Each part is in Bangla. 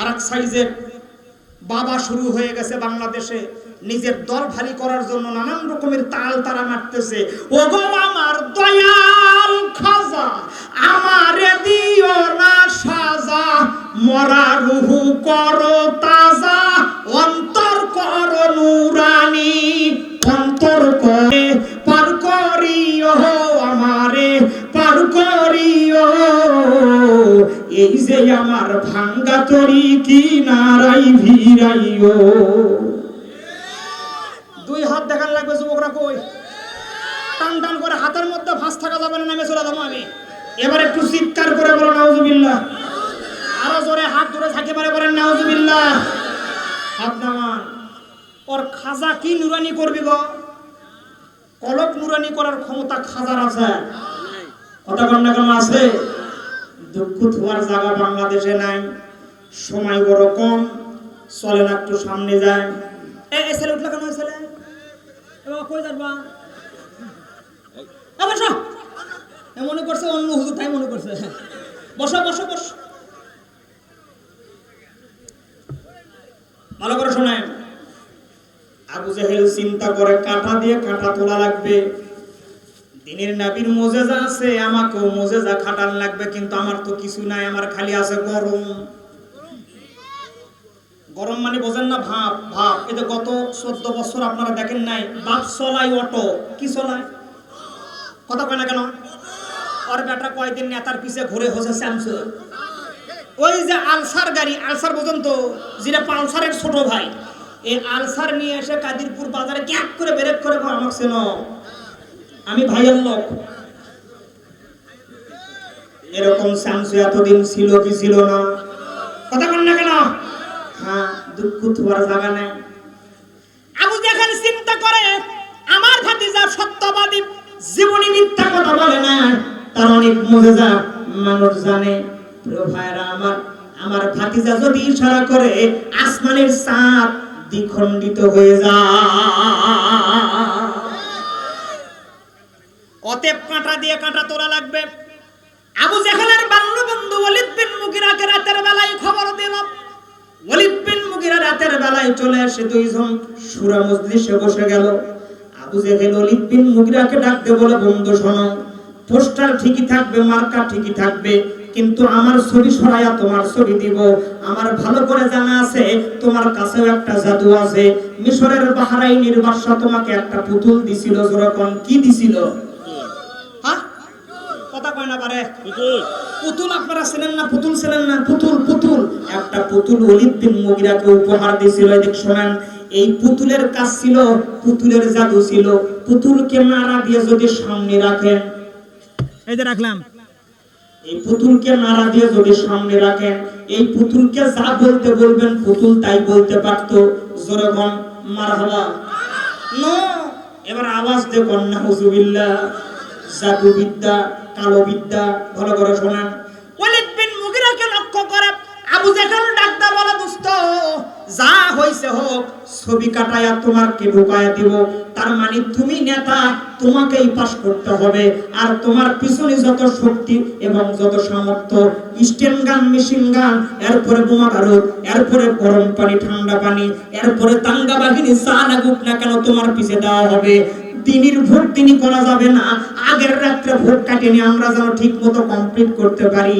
আর সাইজের বাবা শুরু হয়ে গেছে বাংলাদেশে। নিজের দল ভারী করার জন্য নানান রকমের তাল তারা মারতেছে। ওগো আমার দয়াল খাজা, আমার দিও না সাজা। মরা রুহু করো তাজা। এই যে আমার ভাঙ্গা তরি কি নারাই ভিড়াইও দুই হাত দেখার লাগবে যুবকরা কই? টান টান করে হাতের মধ্যে ফাঁস থাকা যাবে না, নামে চলে যাব আমি। এবার একটু চিৎকার করে বলো, নাউজুবিল্লাহ। আরও জোরে হাত ধরে থাকে পারে বলেন, নাউজুবিল্লাহ। হাত নামান। ওর খাজা কি নুরানি করবি গো? কলক নুরানি করার ক্ষমতা খাজার আছে। কথা কন্যা কেন, আছে? দুঃখ থোয়ার জায়গা বাংলাদেশে নাই। সময় বড় কম চলে না একটু সামনে যায় এ ছেলে উঠল কেন ছেলে? কই যাবা? মনে করছে অন্য হুজুর, তাই মনে করছে। বসো বসো বসো। ভালো করে শোনেন। আবু জাহেল চিন্তা করে কাঁটা দিয়ে কাঁটা তোলা লাগবে। দিনের নাবির মোজেজা আছে, আমাকেও মোজেজা খাটান লাগবে, কিন্তু আমার তো কিছু নাই, আমার খালি আছে গরম। গরম মানে বোঝেন না, ভাব ভাব। যে গত চোদ্দ বছর আপনারা দেখেন নাই, বাপ চলাই অটো। কি চলায় কথা কয় না কেন? ওর বেটা কয়দিন নেতার পিছে ঘুরে হচ্ছে স্যামসুং ওই যে আলসার গাড়ি, আলসার বোঝেন তো, যেটা পালসারের ছোট ভাই। এই আলসার নিয়ে এসে কাদিরপুর বাজারে ক্যাক করে ব্রেক করে আমার চেনো। আমি ভাইয়ের লোক। এরকম স্যামসু এতদিন ছিল কি ছিল না? কথা বল না কেন? হ্যাঁ দুঃখ তোমার জায়গা নেই। আবু যেখানে চিন্তা করে, আমার ভাতিজা সত্যবাদী, জীবনী মিথ্যা কথা বলে না। তার অনেক মজেজা মানুষ জানে। প্রিয় ভাইরা আমার আমার ভাতিজা যদি ইশারা করে, আসমানের চাঁদ দ্বিখণ্ডিত হয়ে যায়। অতএব কাঁটা দিয়ে কাঁটা তোলা লাগবে। আবু জেহেলের বাল্য বন্ধু ওলিদ বিন মুগিরাকে রাতের বেলায় খবর দিলাম ওলিদ বিন মুগিরা রাতের বেলায় চলে এসে দুইজন সুরা মজলিসে বসে গেল। আবু জেহেল ওলিদ বিন মুগিরাকে ডাকতে বলে, বন্ধু, শোনো পোস্টার ঠিকই থাকবে, মার্কা ঠিকই থাকবে, কিন্তু আমার ছবি সরাইয়া তোমার ছবি দিব। আমার ভালো করে জানা আছে, তোমার কাছেও একটা জাদু আছে। মিশরের বাহারাইনির বাদশা তোমাকে একটা পুতুল দিছিল যেরকম কি দিছিল? কথা কয় না পারে? পুতুল। আপনারা ছিলেন না? পুতুল ছিলেন না? পুতুল পুতুল। একটা পুতুল অলিদ বিন মুগিরাকে উপহার দিয়েছিল, এদিক শোনেন। এই পুতুলের কাজ ছিল, পুতুলের জাদু ছিল। পুতুলকে নাড়া দিয়ে যদি সামনে রাখেন, এই যে রাখলাম। এই পুতুলকে নাড়া দিয়ে যদি সামনে রাখেন, এই পুতুলকে যা বলতে বলবেন, পুতুল তাই বলতে পারতো। জোরে গন মারহাবা। এবার আওয়াজ দেখুন না হুজুবিল্লাহ জাদু বিদ্যা কালো বিদ্যা ভালো করে শোনেন। ওয়ালিদ বিন মুগিরাকে লক্ষ্য করে আবু বলে যা হইছে হোক, ছবি কাটায়া তোমাকে ঢুকায়া দিব। তার মানে তুমি নেতা, তোমাকেই পাস করতে হবে। আর তোমার পিছনে যত শক্তি এবং যত সামর্থ্য স্টেন গান, মেশিন গান, এরপরে বোমা এরপরে গরম পানি, ঠান্ডা পানি, এরপরে দাঙ্গা বাহিনী চা না কেন তোমার পিছে দেওয়া হবে। দিনের ভোট তিনি করা যাবে না। আগের রাত্রে ভোট কাটিনি আমরা যেন ঠিক মতো কমপ্লিট করতে পারি।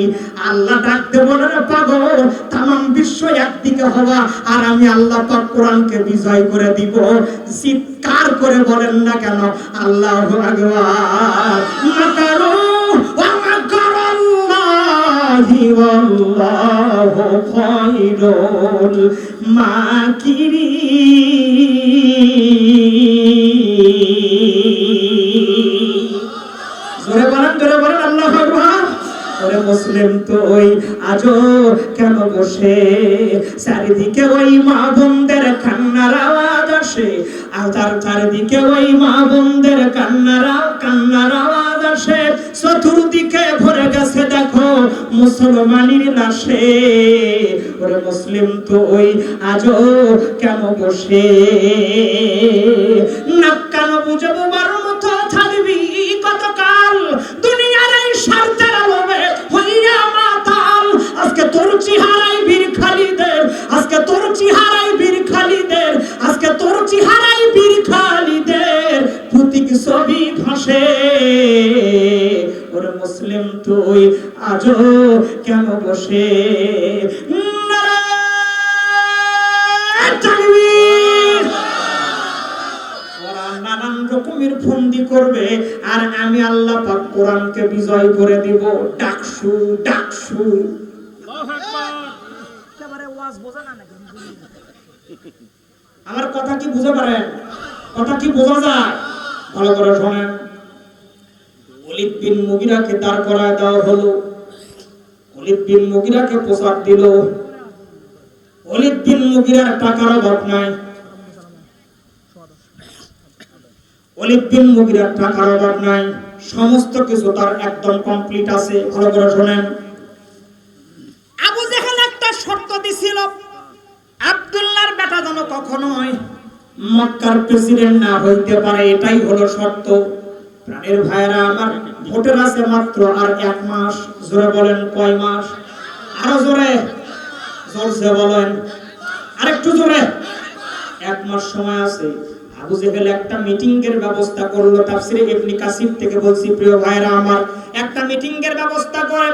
আল্লাহ ডাকতে বলে, রে পাগল তাম বিশ্ব একদিকে হওয়া, আর আমি আল্লাহ পাক কোরআনকে বিজয় করে দিব। চিৎকার করে বলেন না কেন? আল্লাহ আকবার। ওরে মুসলিম তো ওই আজও কেন বসে? চারিদিকে ওই মা বোনদের কান্নার আওয়াজ আসে। আর তার চারিদিকে ওই মা বোনদের কান্নার কান্নার আওয়াজ আসে। চতুর্দিকে মুসলমানের নাশে। ওরে মুসলিম তো ওই আজও কেন বসে? নাক মতো থাকবি কতকাল? দুনিয়ার এই স্বার্থের আলোবে হইয়া মাতাল। আজকে তোর চেহারাই বীর খালিদের, আজকে তোর চেহারাই বীর খালিদের, আজকে তোর চেহারাই বীর খালিদের। প্রতীক ছবি ভাসে ওরে মুসলিম তুই নানান রকমের ফন্দি করবে আর আমি আল্লাহ পাক কোরআনকে বিজয় করে দিব। ডাকসু ডাকসু। বোঝা আমার কথা কি বুঝতে পারেন? কথা কি বোঝা যায়? ভালো করে শোনেন। অলিদ বিন মুগিরাকে দাঁড় করায় দেওয়া হলো। অলিদ মুগিরাকে প্রসাদ দিল। অলিদ মুগিরার টাকার অভাব নাই। অলিদ মুগিরার টাকার অভাব নাই। সমস্ত কিছু তার একদম কমপ্লিট আছে। ভালো করে শোনেন। আবু জেহেল একটা শর্ত দিছিল, আব্দুল্লাহর বেটা যেন কখনোই মক্কার প্রেসিডেন্ট না হইতে পারে, এটাই হলো শর্ত। প্রাণের ভাইরা আমার ভোটের আছে মাত্র আর এক মাস, জোরে বলেন কয় মাস? আরও জোরে। জোরসে বলেন। আরেকটু জোরে। এক মাস সময় আছে। আবু জেহেল একটা মিটিং এর ব্যবস্থা করল তাফসিরে ইবনে কাসির থেকে বলছি, প্রিয় ভাইরা আমার একটা মিটিং এর ব্যবস্থা করে।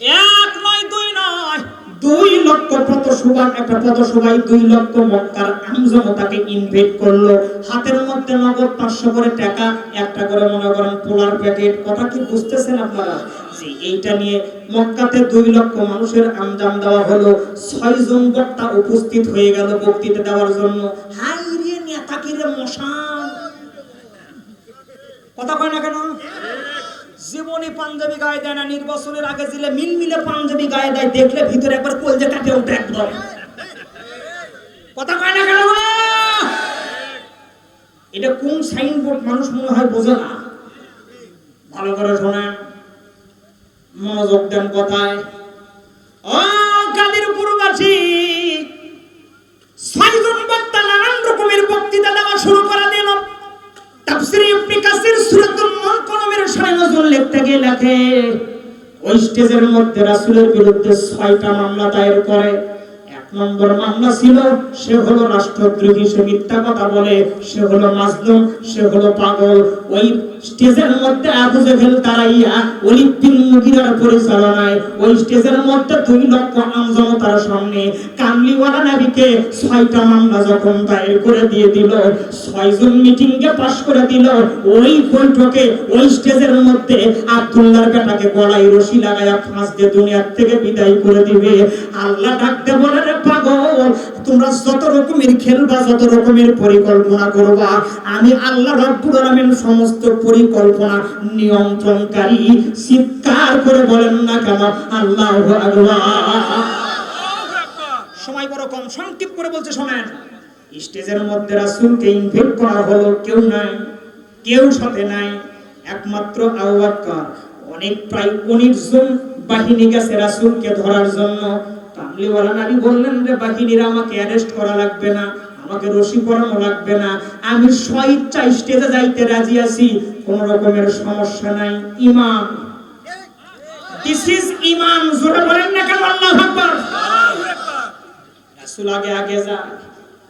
নয় দুই লক্ষ পথসভা, একটা পথসভায় দুই লক্ষ মক্কার আমজনতাকে ইনভাইট করল। হাতের মধ্যে নগদ পাঁচশো করে টাকা, একটা করে মনে করেন পোলার প্যাকেট। কথা কি বুঝতেছেন আপনারা? যে এইটা নিয়ে মক্কাতে দুই লক্ষ মানুষের আমজাম দেওয়া হলো। ছয় জন বক্তা উপস্থিত হয়ে গেল বক্তৃতা দেওয়ার জন্য। হাই রে মশান। কথা কয় না কেন? জীবনে পাঞ্জাবি গায়ে দেয় না, নির্বাচনের আগে দিলে মিল মিলে পাঞ্জাবি গায়ে দেয়, দেখলে ভিতরে একবার কলজে কাটে ওঠে একদম। কথা কয় না কেন এটা কোন সাইনবোর্ড মানুষ মনে হয় বোঝে না? ভালো করে শোনেন। মনোযোগ দেন কথায়। ও কাদিরপুরবাসী ছয়জন বক্তা নানান রকমের বক্তৃতা দেওয়া শুরু করে দিল। তাফসিরে ইবনে কাসির সূরাতুল মুনকামির সাড়ে নজর লিখতে গিয়ে লেখে। ওই স্টেজের মধ্যে রাসুলের বিরুদ্ধে ছয়টা মামলা দায়ের করে। নম্বর মামলা ছিল, সে হলো রাষ্ট্রদ্রোহী, সে মিথ্যা কথা বলে, সে হলো মাজলুম, সে হলো পাগল। ওই স্টেজের মধ্যে আবু দাঁড়াইয়া ওলিদ বিন মুগিরার পরিচালনায়, ওই স্টেজের মধ্যে দুই লক্ষ আমজনতার সামনে কামলিওয়ালা নবীকে ছয়টা মামলা যখন দায়ের করে দিয়ে দিল, ছয়জন মিটিং কে পাশ করে দিল, ওই বৈঠকে, ওই স্টেজের মধ্যে আব্দুল্লাহর বেটাকে গলায় রশি লাগায়া ফাঁস দিয়ে দুনিয়ার থেকে বিদায় করে দিবে। আল্লাহ ডাকতে বলে পাগল। তোমরা যত রকমের খেলবা, যত রকমের পরিকল্পনা করবা, আমি আল্লাহ রব্বুল আলামিন সমস্ত পরিকল্পনা নিয়ন্ত্রণকারী, চিৎকার করে বলেন না কেন? আল্লাহু সময় বড় কম, সংক্ষেপ করে বলছে, শোনেন। স্টেজের মধ্যে রাসূলকে ইনভাইট করা হলো কেউ নাই, কেউ সাথে নাই, একমাত্র বকর। অনেক প্রায় অনেক জন বাহিনী গেছে রাসূলকে ধরার জন্য। কামলিওয়ালা নাবি বললেন যে বাহিনীরা আমাকে অ্যারেস্ট করা লাগবে না, আমাকে রশি পরানো লাগবে না। আমি স্বইচ্ছা স্টেজে যাইতে রাজি আছি, কোন রকমের সমস্যা নাই। ইমাম দিস ইজ ইমান জোরে বলেন না কেন, আল্লাহু আকবার। রাসূল আগে আগে যায়,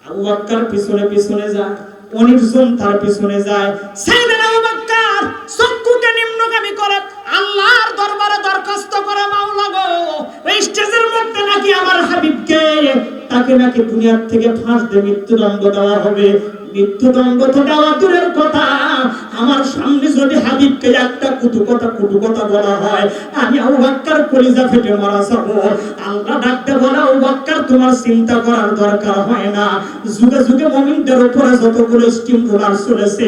আবু বকর পিছনে পিছনে যায়, অনির্জন তার পিছনে যায়। সাইয়েদনা আবু বকর চক্ষুকে নিম্নগামী করে আল্লাহর দরবারে দরখাস্ত করে, মাওলা গো ওই স্টেজের মধ্যে নাকি আমার হাবিবকে তাকে নাকি দুনিয়ার থেকে ফাঁস দিয়ে মৃত্যুদণ্ড দেওয়া হবে। মৃত্যুদণ্ড তো দেওয়া দূরের কথা আমার সামনে যদি হাবিবকে একটা কুটু কথা কুটু কথা বলা হয়, আমি আবু বকর কলিজা ফেটে মারা যাব। আল্লাহ ডাকতে বলে, আবু বকর তোমার চিন্তা করার দরকার হয় না। যুগে যুগে মুমিনদের উপরে যতগুলো স্টিম রোলার চলেছে,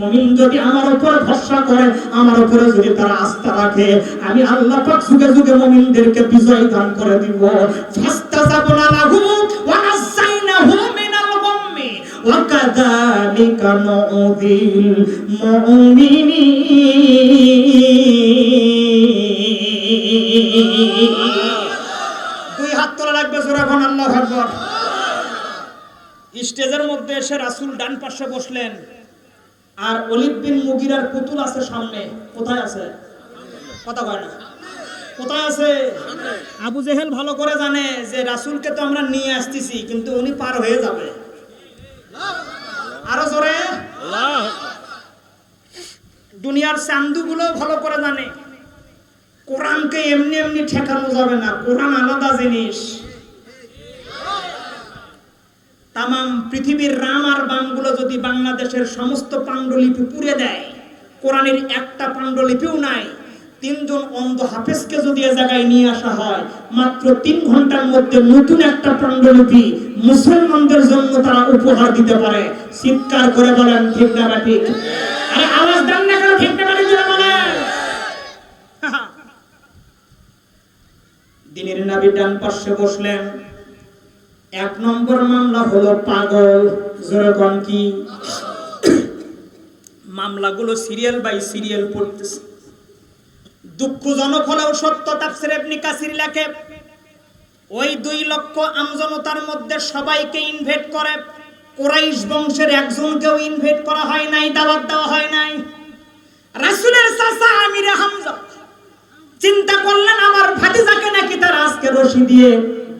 মুমিন যদি আমার উপরে ভরসা করে, আমার উপরে যদি তারা আস্থা রাখে, আমি আল্লাহ পাক যুগে যুগে মুমিনদেরকে বিজয় দান করে দিব। লাহু ওয়া নাযাইনাহু মিনাল জোরাখন আল্লাহ আকবার। স্টেজের মধ্যে এসে রাসূল ডান পাশে বসলেন। আর অলিদ বিন মুগিরার পুতুল আছে সামনে। কোথায় আছে? কথা কয় না। কোথায় আছে? আবু জেহেল ভালো করে জানে যে রাসূলকে তো আমরা নিয়ে আসতেছি, কিন্তু উনি পার হয়ে যাবে আরও জোরে দুনিয়ার চান্দুগুলো ভালো করে জানে। কোরআনকে এমনি এমনি ঠেকানো যাবে না। কোরআন আলাদা জিনিস। তামাম পৃথিবীর রাম আর বামগুলো যদি বাংলাদেশের সমস্ত পাণ্ডুলিপি পুড়ে দেয়, কোরআনের একটা পাণ্ডুলিপিও নাই। তিনজন অন্ধ হাফেজকে যদি এ জায়গায় নিয়ে আসা হয়, মাত্র তিন ঘণ্টার মধ্যে নতুন একটা পাণ্ডুলিপি মুসলমানদের জন্য তারা উপহার দিতে পারে। চিৎকার করে বলেন, ঠিক না ঠিক আরে আওয়াজ দেন না কেন ঠিক না বা ঠিক জোরে বলেন দিনের নাবি ডান পাশে বসলেন। এক নম্বর মামলা হলো পাগল। যেরকম কি? মামলাগুলো সিরিয়াল বাই সিরিয়াল পড়তেছে। দুঃখজনক হলেও সত্য, তাফসির ইবনে কাসির লেখে, ওই দুই লক্ষ আমজনতার মধ্যে সবাইকে ইনভেট করে। কোরাইশ বংশের একজনকেও ইনভেট করা হয় নাই, দাওয়াত দেওয়া হয় নাই। রাসূলের চাচা আমির হামজা চিন্তা করলেন আমার ভাতিজাকে নাকি তার আজকে রশি দিয়ে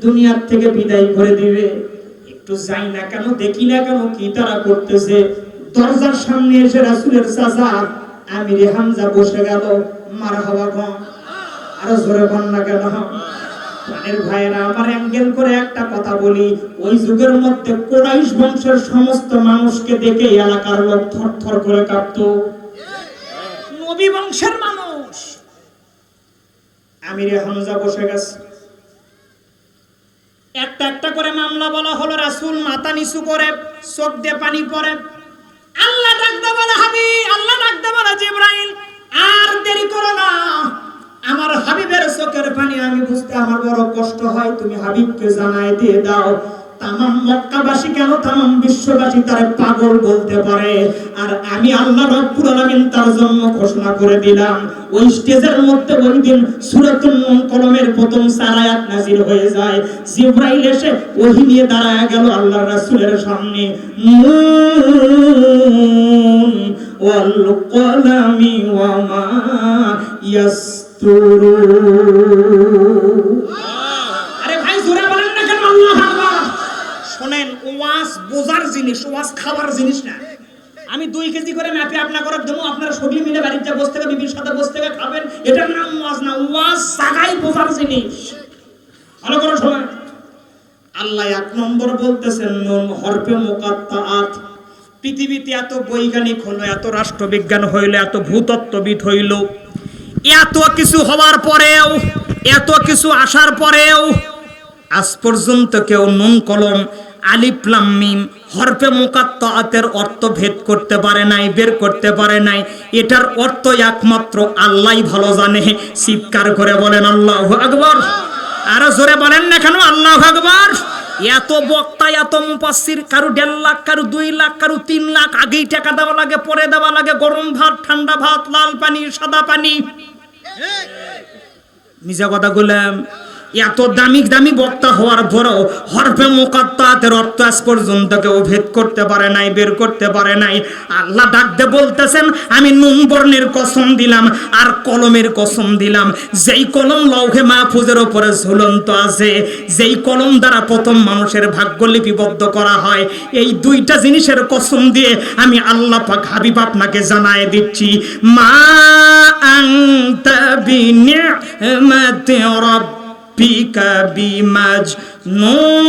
দুনিয়ার থেকে বিদায় করে দিবে। একটু যাই না কেন, দেখি না কেন কি তারা করতেছে। দরজার সামনে এসে রাসূলের চাচা আমির হামজা বসে গেল মার হওয়া গম আরও জোরে না কেন? প্রাণের ভাইয়েরা, আমার অ্যাঙ্গেল করে একটা কথা বলি। ওই যুগের মধ্যে কোরাইশ বংশের সমস্ত মানুষকে দেখে এলাকার লোক থরথর করে কাঁপতো। নবী বংশের মানুষ আমিরে হামজা বসে গেছে। একটা একটা করে মামলা বলা হলো, রাসুল মাথা নিচু করে, চোখ দিয়ে পানি পড়ে। আল্লাহ ডাকতে বলে হাবি আল্লাহ ডাকতে বলে, জিব্রাইল, আর দেরি করো না। আমার হাবিবের চোখের পানি, আমি বুঝতে আমার বড় কষ্ট হয়, তুমি হাবিবকে জানাই দিয়ে দাও। তামাম মক্কাবাসী কেন তামাম বিশ্ববাসী তার পাগল বলতে পারে? আর আমি আল্লাহ রব্বুল আলামিন তার জন্য ঘোষণা করে দিলাম, ওই স্টেজের মধ্যে ওই দিন সূরাতুল কলমের প্রথম চার আয়াত নাযিল হয়ে যায়। জিব্রাইল এসে ওহী নিয়ে দাঁড়ায় গেল আল্লাহর রাসূলের সামনে। নুন ওয়াল কলামি ওয়া মা ইয়াসতুরুন আরে ভাই জোরে বলেন না কেন আল্লাহ আকবার শোনেন ওয়াজ বোঝার জিনিস ওয়াজ খাবার জিনিস না। আমি দুই কেজি করে ম্যাপে আপনার করে দেবো, আপনারা সবই মিলে বাড়ির যা বসে থেকে, বিবির সাথে বসে থেকে খাবেন। এটার নাম ওয়াজ না, ওয়াজ জাগাই বোঝার জিনিস। ভালো করে শোনেন। আল্লাহ এক নম্বর বলতেছেন, নুন হরফে মুকাত্তাআত। পৃথিবীতে এত বৈজ্ঞানিক হলো, এত রাষ্ট্রবিজ্ঞান হইল, এত ভূতত্ত্ববিদ হইল। এত কিছু হওয়ার পরেও, এত কিছু আসার পরেও, আজ পর্যন্ত কেউ নুন কলম আলিফ লাম মিম হরফে মুকাত্তাআতের অর্থ ভেদ করতে পারে নাই বের করতে পারে নাই। এটার অর্থ একমাত্র আল্লাহই ভালো জানে। চিৎকার করে বলেন আল্লাহু আকবার। আরও জোরে বলেন না কেন আল্লাহু আকবার। এত বক্তা এত মুপাসির কারু দেড় লাখ কারু দুই লাখ কারু তিন লাখ আগেই টাকা দেওয়া লাগে পরে দেওয়া লাগে গরম ভাত ঠান্ডা ভাত লাল পানি সাদা পানি। নিজা কথা বললাম এত দামি দামি বক্তা হওয়ার পরও হরফে মোকাত্তাতের অর্থ আজ পর্যন্ত কেউ ভেদ করতে পারে নাই, বের করতে পারে নাই। আল্লাহ ডাকতে বলতেছেন, আমি নুন বর্ণের কসম দিলাম আর কলমের কসম দিলাম। যেই কলম লৌহে মাহফুজের ওপরে ঝুলন্ত আছে, যেই কলম দ্বারা প্রথম মানুষের ভাগ্য লিপিবদ্ধ করা হয়, এই দুইটা জিনিসের কসম দিয়ে আমি আল্লাহ পাক হাবিব আপনাকে জানায় দিচ্ছি। মা আনতা বিনি'মাতি বিমাজনুন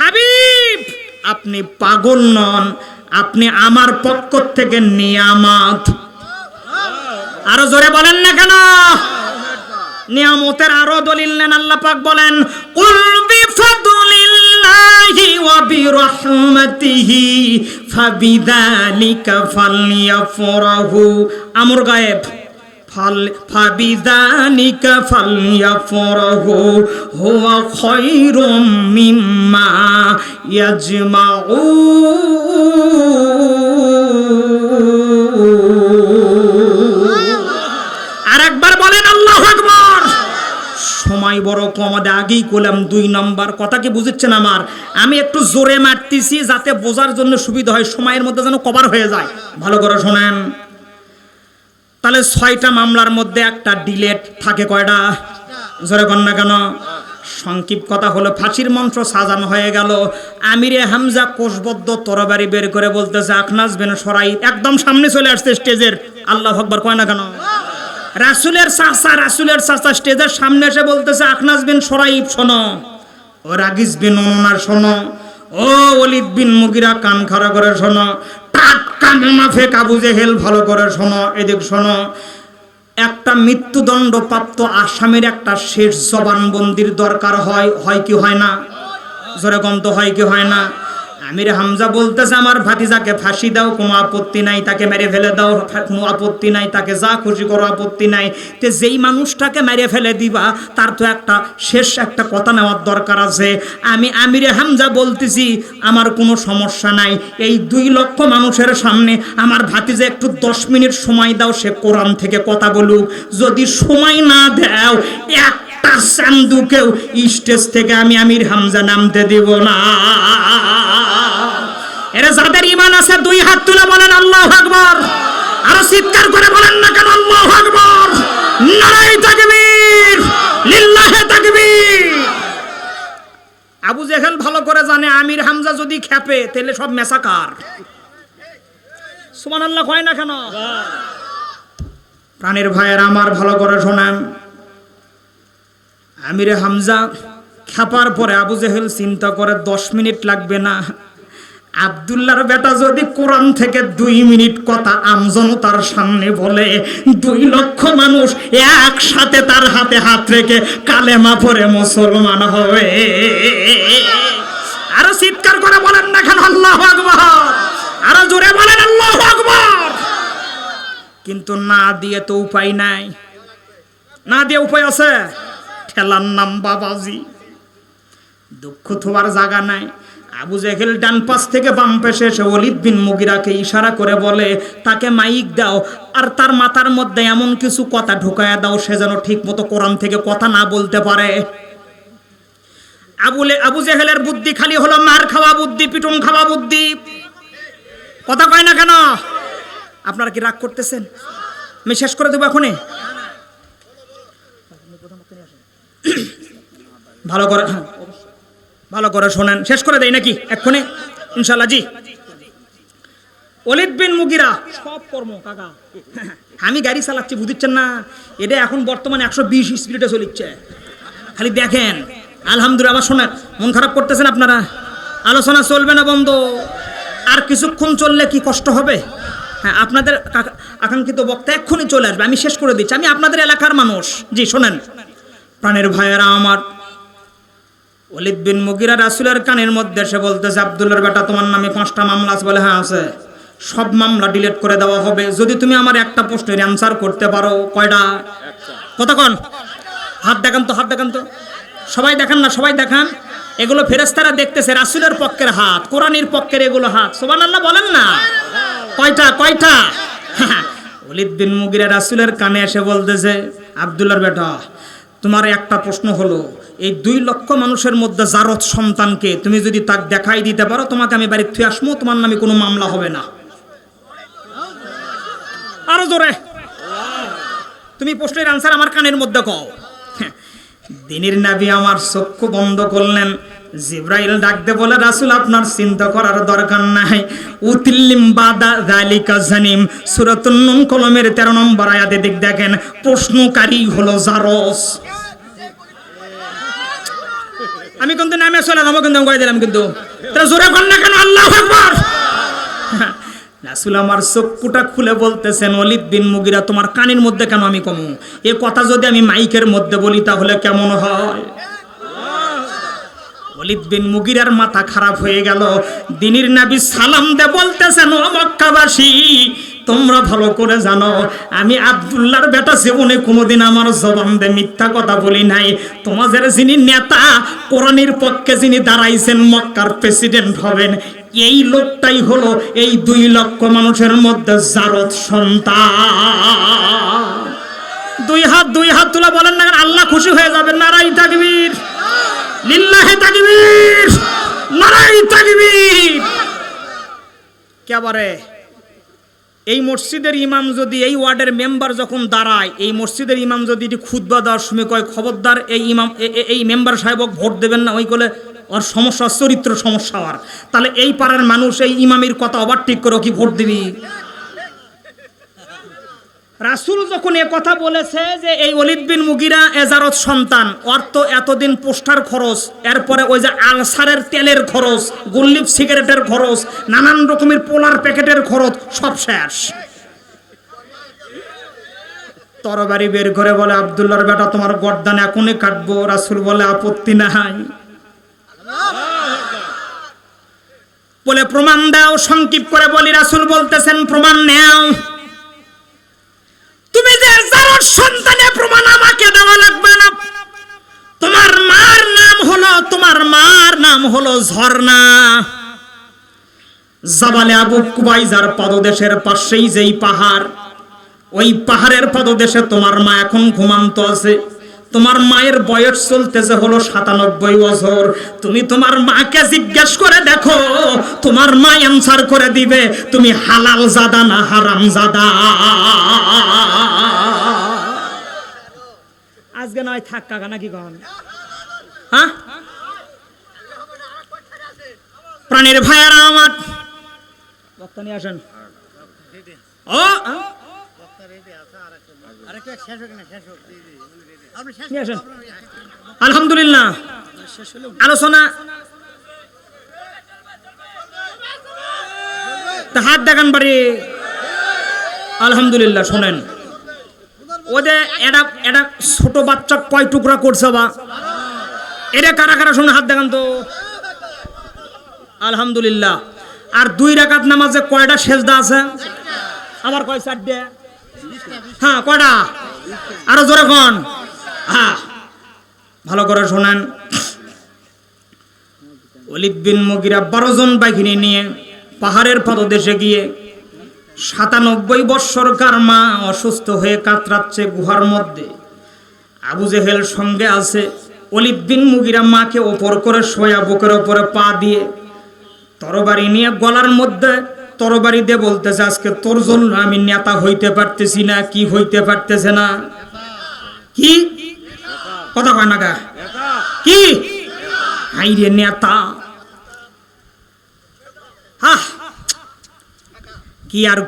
হাবিব, আপনি পাগল নন, আপনি আমার পক্ষ থেকে নিয়ামত। আরও জোরে বলেন না কেন? নিয়ামতের আরও দলিল নেন, আল্লাহ পাক বলেন ওয়া বিরহমাতিহি ফাবিযালিকা ফালইয়াফরাহু আমর গায়েব। ফাল ফাবিযালিকা ফালইয়াফরাহু হুয়া খায়রুম মিম্মা ইয়াজমাউন আমাদের আগেই করলাম দুই নম্বর কথা কি বুঝেছেন আমার? আমি একটু জোরে মারতেছি যাতে বোঝার জন্য সুবিধা হয়, সময়ের মধ্যে যেন কভার হয়ে যায়। ভালো করে শোনেন। তাহলে ছয়টা মামলার মধ্যে একটা ডিলেট থাকে কয়টা? জোরে কন না কেন? সংক্ষিপ কথা হলো, ফাঁসির মন্ত্র সাজানো হয়ে গেল। আমিরে হামজা কোষবদ্ধ তরবারি বের করে বলতেছে আখনাস বেন সরাই একদম সামনে চলে আসছে স্টেজের। আল্লাহ আকবার, কয় না কেন? রাসুলের চাচা রাসুলের চাচা স্টেজের সামনে এসে বলতেছে আখনাস বিন সরাইব শোনো। ও রাগিস বিন অনুনার শোনো। ও অলিদ বিন মুগিরা, কান খাড়া করে শোনো। টাটকা মুনাফে কাবু জেহেল ভালো করে শোনো। এদিক শোনো। একটা মৃত্যুদণ্ড প্রাপ্ত আসামির একটা শেষ জবানবন্দির দরকার হয় হয় কি হয় না? জোরে কম তো, হয় কি হয় না? আমির হামজা বলতেছে, আমার ভাতিজাকে ফাঁসি দাও, কোনো আপত্তি নাই, তাকে মেরে ফেলে দাও কোনো আপত্তি নাই, তাকে যা খুশি করো, আপত্তি নাই। তে যেই মানুষটাকে মেরে ফেলে দিবা, তার তো একটা শেষ একটা কথা নেওয়ার দরকার আছে। আমি আমিরে হামজা বলতেছি, আমার কোনো সমস্যা নাই, এই দুই লক্ষ মানুষের সামনে আমার ভাতিজা একটু দশ মিনিট সময় দাও, সে কোরআন থেকে কথা বলুক। যদি সময় না দাও একটা চান্দুকেও স্টেজ থেকে আমি আমির হামজা নামতে দিব না। এরা যাদের ইমান আছে দুই হাত তুলে বলেন আল্লাহ আকবর। আরও চিৎকার করে বলেন না কেন আল্লাহ আকবর? নারাই তাকবীর লিল্লাহে তাকবীর। আবু জেহেল ভালো করে জানে আমির হামজা যদি খেপে তাহলে সব মেসাকার। সুবহানাল্লাহ কয় না কেন? প্রাণের ভাইয়ের আমার ভালো করে শোনেন। আমিরে হামজা, খেপার পরে আবু জেহেল চিন্তা করে দশ মিনিট লাগবে না। আবদুল্লাহর বেটা যদি কোরআন থেকে দুই মিনিট কথা আমজনতার সামনে বলে, দুই লক্ষ মানুষ একসাথে তার হাতে হাত রেখে কালেমা পরে মুসলমান হবে। আরও চিৎকার করে বলেন না কেন? আল্লাহ আকবর। আরও জোরে বলেন, আল্লাহ আকবর। কিন্তু না দিয়ে তো উপায় নাই। না দিয়ে উপায় আছে? ঠেলার নাম বাবাজি। দুঃখ থোয়ার জায়গা নাই। আবু জেহেল ডান পাশ থেকে বাম পেশে এসে অলিদ বিন মুগিরাকে ইশারা করে বলে, তাকে মাইক দাও, আর তার মাথার মধ্যে এমন কিছু কথা ঢুকায়া দাও, সে যেন ঠিক মতো কোরআন থেকে কথা না বলতে পারে। আবুলে, আবু জেহেলের বুদ্ধি খালি হলো মার খাওয়া বুদ্ধি, পিটুন খাওয়া বুদ্ধি। কথা কয় না কেন? আপনারা কি রাগ করতেছেন? আমি শেষ করে দেবো এখনই। ভালো করে হ্যাঁ, ভালো করে শোনেন। শেষ করে দেয় নাকি? এক্ষুনি? ইনশাল্লাহ জি। অলিদ বিন মুগিরা সব কর্ম কাকা। আমি গাড়ি চালাচ্ছি বুঝিচ্ছেন না? এটা এখন বর্তমানে একশো বিশ স্পিডে চলিচ্ছে। খালি দেখেন। আলহামদুলিল্লাহ আমার শোনেন। মন খারাপ করতেছেন আপনারা? আলোচনা চলবে না বন্ধ। আর কিছুক্ষণ চললে কি কষ্ট হবে? হ্যাঁ আপনাদের আকাঙ্ক্ষিত বক্তা এক্ষুনি চলে আসবে। আমি শেষ করে দিচ্ছি। আমি আপনাদের এলাকার মানুষ। জি শোনেন। প্রাণের ভাইয়েরা আমার। ওলিদ বিন মুগিরা রাসুলের কানের মধ্যে সে বলতেছে আব্দুল্লার বেটা, তোমার নামে পাঁচটা মামলা আছে বলে হ্যাঁ আছে। সব মামলা ডিলিট করে দেওয়া হবে। যদি তুমি আমার একটা প্রশ্নের অ্যান্সার করতে পারো, কয়টা? কতক্ষণ হাত দেখান তো, হাত দেখান তো। সবাই দেখান না, সবাই দেখান। এগুলো ফেরেস্তারা দেখতেছে, রাসুলের পক্ষের হাত, কোরআনের পক্ষের এগুলো হাত। সোবান আল্লাহ বলেন না। কয়টা কয়টা? অলিদ বিন মুগিরা রাসুলের কানে এসে বলতেছে আব্দুল্লার বেটা তোমার একটা প্রশ্ন হলো, এই দুই লক্ষ মানুষের মধ্যে জারত সন্তানকে তুমি যদি তাক দেখাই দিতে পারো, তোমাকে আমি বাড়ি থুয়ে আসব, তোমার নামে কোনো মামলা হবে না। আরও জোরে। তুমি প্রশ্নের আনসার আমার কানের মধ্যে কও। দিনের নাবি আমার চক্ষু বন্ধ করলেন। জিব্রাইল ডাকতে বলে, রাসুল, আপনার চিন্তা করার দরকার নাই। উতিল্লিম বাদা জালিকা জানিম। সূরাতুন নুন কলমের 13 নম্বর আয়াতে দিক দেখেন, প্রশ্নকারী হলো জারস। আমি কিন্তু নামে চলে যাব, কিন্তু কয়ে দিলাম কিন্তু। তাহলে জোরে কর না কেন? আল্লাহ আকবার! রাসুল আমার চক্ষুটা খুলে বলতেছেন অলিদ বিন মুগিরা, তোমার কানের মধ্যে কেন আমি কমু? এ কথা যদি আমি মাইকের মধ্যে বলি, তাহলে কেমন হয়? অলিদ বিন মুগিরার মাথা খারাপ হয়ে গেল। দিনের নাবি সালাম দে বলতেছেন ও মক্কাবাসী, তোমরা ভালো করে জানো, আমি আব্দুল্লাহর বেটা জীবনে কোনোদিন আমার জবান দে মিথ্যা কথা বলি নাই। তোমাদের যিনি নেতা, কোরআনের পক্ষে যিনি দাঁড়াইছেন, মক্কার প্রেসিডেন্ট হবেন। এই লোকটাই হলো এই দুই লক্ষ মানুষের মধ্যে জারদ সন্তান। দুই হাত দুই হাত তুলে বলেন না আল্লাহ খুশি হয়ে যাবেন নারাই তাকবীর। লিল্লাহে তাকবীর নারাই তাকবীর। এই মসজিদের ইমাম যদি এই ওয়ার্ডের মেম্বার যখন দাঁড়ায়, এই মসজিদের ইমাম যদি এটি খুদ্া দেওয়ার সময় কয়, খবরদার, এই ইমাম এই মেম্বার সাহেবক ভোট দেবেন না? ওই করলে ওর সমস্যা, চরিত্র সমস্যা হওয়ার তাহলে এই পাড়ার মানুষ এই ইমামের কথা আবার ঠিক করে কি ভোট দিবি? রাসুল যখন এ কথা বলেছে যে এই অলিদ বিন মুগিরা এজারত সন্তান, অর্থ এতদিন পোস্টার খরচ, এরপরে ওই যে আলসারের তেলের খরচ গুল্লিপ সিগারেটের খরচ, নানান রকমের পোলার প্যাকেটের খরচ, সব শেষ। তরবারি বের করে বলে আবদুল্লার বেটা, তোমার গর্দান এখনই কাটবো। রাসুল বলে, আপত্তি নাই। বলে, প্রমাণ দাও। সংক্ষিপ করে বলি, রাসুল বলতেছেন, প্রমাণ নেও। তুমি যে যার সন্তানের প্রমাণ আমাকে দেওয়া লাগবে না। তোমার মার নাম হলো, তোমার মার নাম হলো ঝর্ণা। জাবালে আবু কুবাইজার পাদদেশের পাশেই যেই পাহাড়, ওই পাহাড়ের পাদদেশে তোমার মা এখন ঘুমান্ত আছে। তোমার মায়ের বয়স চলতেছে হলো সাতানব্বই বছর তুমি তোমার মাকে জিজ্ঞেস করে দেখো তোমার মা অ্যান্সার করে দিবে তুমি হালাল জাদা না হারাম জাদা? আজকে নয় থাক কাকা নাকি কন? হ্যাঁ? প্রাণীর ভাইয়ারা আমার বক্তা নিয়ে আসেন। ও! হ্যাঁ? নিয়ে আসেন। আলহামদুলিল্লাহ। আলোচনা তা হাত দেখান বাড়ি। আলহামদুলিল্লাহ শোনেন। ওদের এটা এটা ছোট বাচ্চা কয় টুকরা করছে বা? এটা কারা কারা শুনে হাত দেখান তো। আলহামদুলিল্লাহ। আর দুই রাকাত নামাজে কয়টা সেজদা আছে? আমার কয় চারটে? হ্যাঁ কয়টা? আরও জোরে কোন। ভালো করে শোনেন। অলিদ বিন মুগিরা বারো জন বাহিনী নিয়ে পাহাড়ের পাদদেশে গিয়ে সাতানব্বই বৎসরকার মা অসুস্থ হয়ে কাতরাচ্ছে গুহার মধ্যে। আবু জেহেল সঙ্গে আছে। অলিদ বিন মুগিরা মাকে ওপর করে শোয়া বুকের ওপরে পা দিয়ে তরবারি নিয়ে গলার মধ্যে তরবারি দিয়ে বলতেছে, আজকে তোর জন্য আমি নেতা হইতে পারতেছি না, কি হইতে পারতেছে না? কি? কথা কি? আর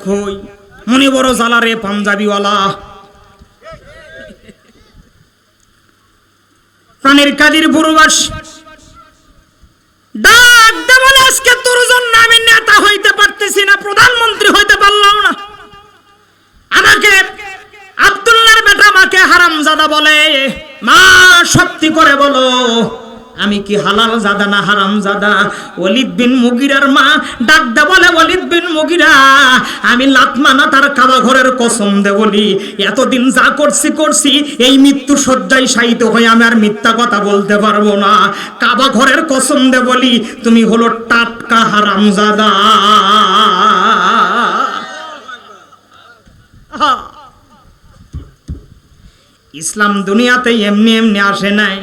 মনে বড় জ্বালা রে পাঞ্জাবিওয়ালা। প্রাণের ডাক আজকে নেতা হইতে পারতেছি না, প্রধানমন্ত্রী হইতে পারলাম না। আমাকে বেটা আমাকে হারামজাদা বলে, মা, সত্যি করে বলো, আমি কি হালাল জাদা না হারাম জাদা ওলিদ বিন মুগিরার মা ডাক দে বলে, ওলিদ বিন মুগিরা, আমি লাতমানা তার কাবা ঘরের কসম দে বলি, এতদিন যা করছি করছি, এই মৃত্যু সজ্জায় শায়িত হয়ে আমি আর মিথ্যা কথা বলতে পারব না। কাবা ঘরের কসম দে বলি, তুমি হলো টাটকা হারাম জাদা ইসলাম দুনিয়াতে এমনি এমনি আসে নাই।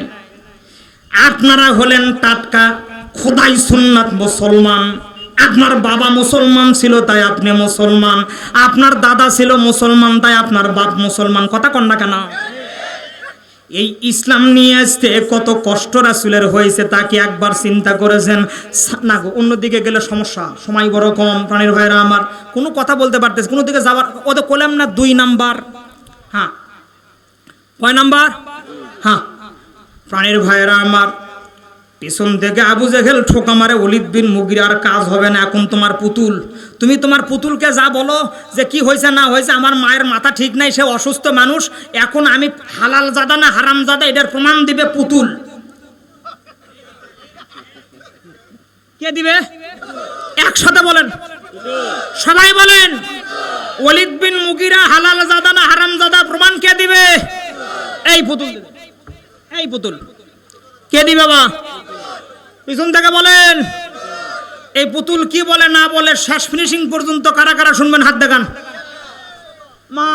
আপনারা হলেন টাটকা খোদাই সুন্নাত মুসলমান। আপনার বাবা মুসলমান ছিল তাই আপনি মুসলমান। আপনার দাদা ছিল মুসলমান তাই আপনার বাপ মুসলমান। কথা কন না কেন? এই ইসলাম নিয়ে আসতে কত কষ্ট রাসুলের হয়েছে তাকে একবার চিন্তা করেছেন? না গো, অন্যদিকে গেলে সমস্যা। সময় বড় কম, প্রাণীর ভাইরা আমার। কোনো কথা বলতে পারতেছে কোনো দিকে যাওয়ার ও তো করলাম না দুই নাম্বার। হ্যাঁ। কয় নাম্বার? হ্যাঁ প্রাণীর ভাইয়েরা আমার, পিছন থেকে আবু জেহেল ঠোকা মারে অলিদ বিন মুগিরার কাজ হবে না, এখন তোমার পুতুল। তুমি তোমার পুতুলকে যা বলো যে কি হয়েছে, না হয়েছে, আমার মায়ের মাথা ঠিক নাই, সে অসুস্থ মানুষ, এখন আমি হালাল জাদা না হারাম জাদা, এটার প্রমাণ দিবে পুতুল। কে দিবে? একসাথে বলেন। সবাই বলেন, ওলিদ বিন মুগিরা হালাল জাদা না হারাম জাদা, প্রমাণ কে দিবে? এই পুতুল এই পুতুল। কে দি বাবা? পিছন থেকে বলেন। এই পুতুল কি বলে, না বলে, শেষ ফিনিশিং পর্যন্ত কারা কারা শুনবেন? হাত দেখান। মা